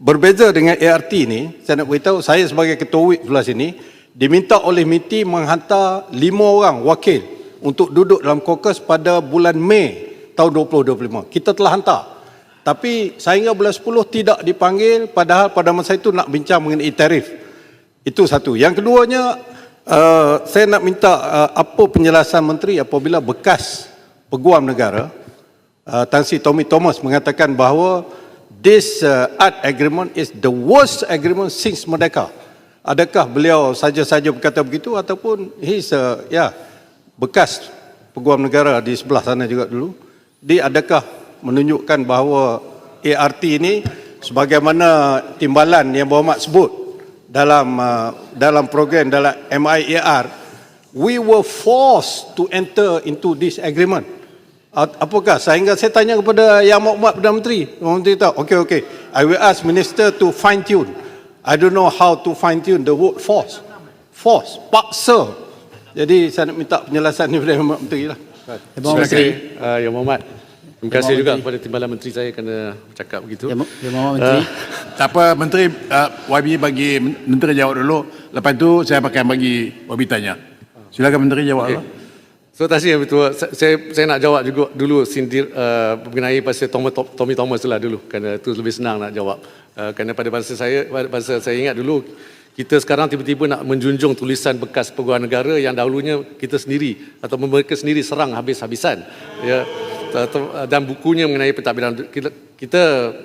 Berbeza dengan ART ni, saya nak beritahu saya sebagai ketua WIP sebelah sini, diminta oleh MITI menghantar lima orang wakil untuk duduk dalam kokus pada bulan Mei tahun 2025. Kita telah hantar. Tapi sehingga bulan 10 tidak dipanggil padahal pada masa itu nak bincang mengenai tarif. Itu satu. Yang keduanya, uh, saya nak minta uh, apa penjelasan menteri apabila bekas peguam negara uh, Tan Sri Tommy Thomas mengatakan bahawa this uh, art agreement is the worst agreement since Merdeka. Adakah beliau saja-saja berkata begitu ataupun he's uh, ya yeah, bekas peguam negara di sebelah sana juga dulu. Dia adakah menunjukkan bahawa ART ini sebagaimana timbalan yang Berhormat sebut dalam uh, dalam program dalam MIAR we were forced to enter into this agreement apakah sehingga saya tanya kepada yang makmat Perdana Menteri Perdana Menteri tahu okey okey I will ask minister to fine tune I don't know how to fine tune the word force force paksa jadi saya nak minta penjelasan daripada Yang Menteri lah Yang Mohd Menteri. Uh, Yang Mohd. Terima kasih juga kepada Timbalan Menteri saya kerana bercakap begitu. Yang Yang Mohd Menteri. Tak apa, Menteri uh, YB bagi Menteri jawab dulu. Lepas tu saya akan bagi YB tanya. Silakan Menteri jawab. Okay. Kasih Yang Ketua. Sa- Saya, saya nak jawab juga dulu sindir uh, mengenai pasal Tommy, Tommy Thomas lah dulu. Kerana itu lebih senang nak jawab. Uh, kerana pada masa saya, pada masa saya ingat dulu, kita sekarang tiba-tiba nak menjunjung tulisan bekas peguam negara yang dahulunya kita sendiri atau mereka sendiri serang habis-habisan. Ya. Dan bukunya mengenai pentadbiran kita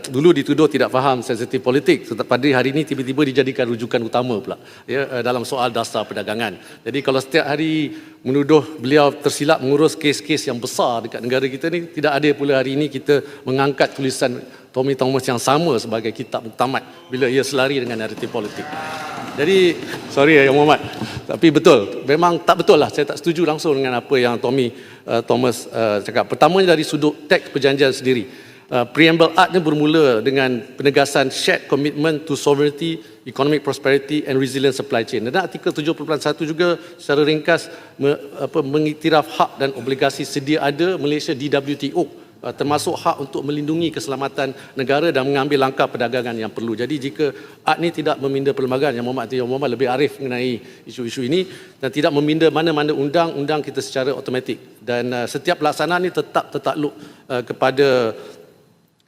dulu dituduh tidak faham sensitif politik tetapi hari ini tiba-tiba dijadikan rujukan utama pula ya eh, dalam soal dasar perdagangan. Jadi kalau setiap hari menuduh beliau tersilap mengurus kes-kes yang besar dekat negara kita ni tidak ada pula hari ini kita mengangkat tulisan Tommy Thomas yang sama sebagai kitab muktamad bila ia selari dengan naratif politik. Jadi sorry ya Yang Muhammad tapi betul memang tak betul lah saya tak setuju langsung dengan apa yang Tommy uh, Thomas uh, cakap. Pertamanya dari sudut teks perjanjian sendiri. Uh, preamble Act ni bermula dengan penegasan shared commitment to sovereignty, economic prosperity and resilient supply chain. Dan artikel 7.1 juga secara ringkas me, apa, mengiktiraf hak dan obligasi sedia ada Malaysia di WTO uh, termasuk hak untuk melindungi keselamatan negara dan mengambil langkah perdagangan yang perlu. Jadi jika ACT ni tidak meminda perlembagaan yang Muhammad Yang Muhammad lebih arif mengenai isu-isu ini dan tidak meminda mana-mana undang-undang kita secara automatik dan uh, setiap pelaksanaan ini tetap tertakluk uh, kepada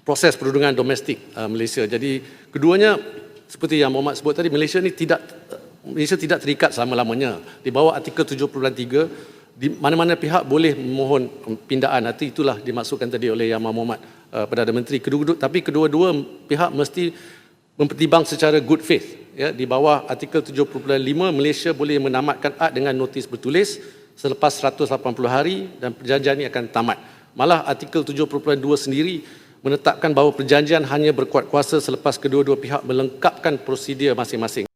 proses perundungan domestik uh, Malaysia. Jadi keduanya seperti yang Muhammad sebut tadi Malaysia ni tidak Malaysia tidak terikat selama-lamanya. Di bawah artikel 7.3 di mana-mana pihak boleh memohon pindaan nanti itulah dimaksudkan tadi oleh Yang Muhammad uh, Perdana Menteri kedua-dua tapi kedua-dua pihak mesti mempertimbang secara good faith ya di bawah artikel 7.5 Malaysia boleh menamatkan ad dengan notis bertulis selepas 180 hari dan perjanjian ini akan tamat malah artikel 7.2 sendiri menetapkan bahawa perjanjian hanya berkuat kuasa selepas kedua-dua pihak melengkapkan prosedur masing-masing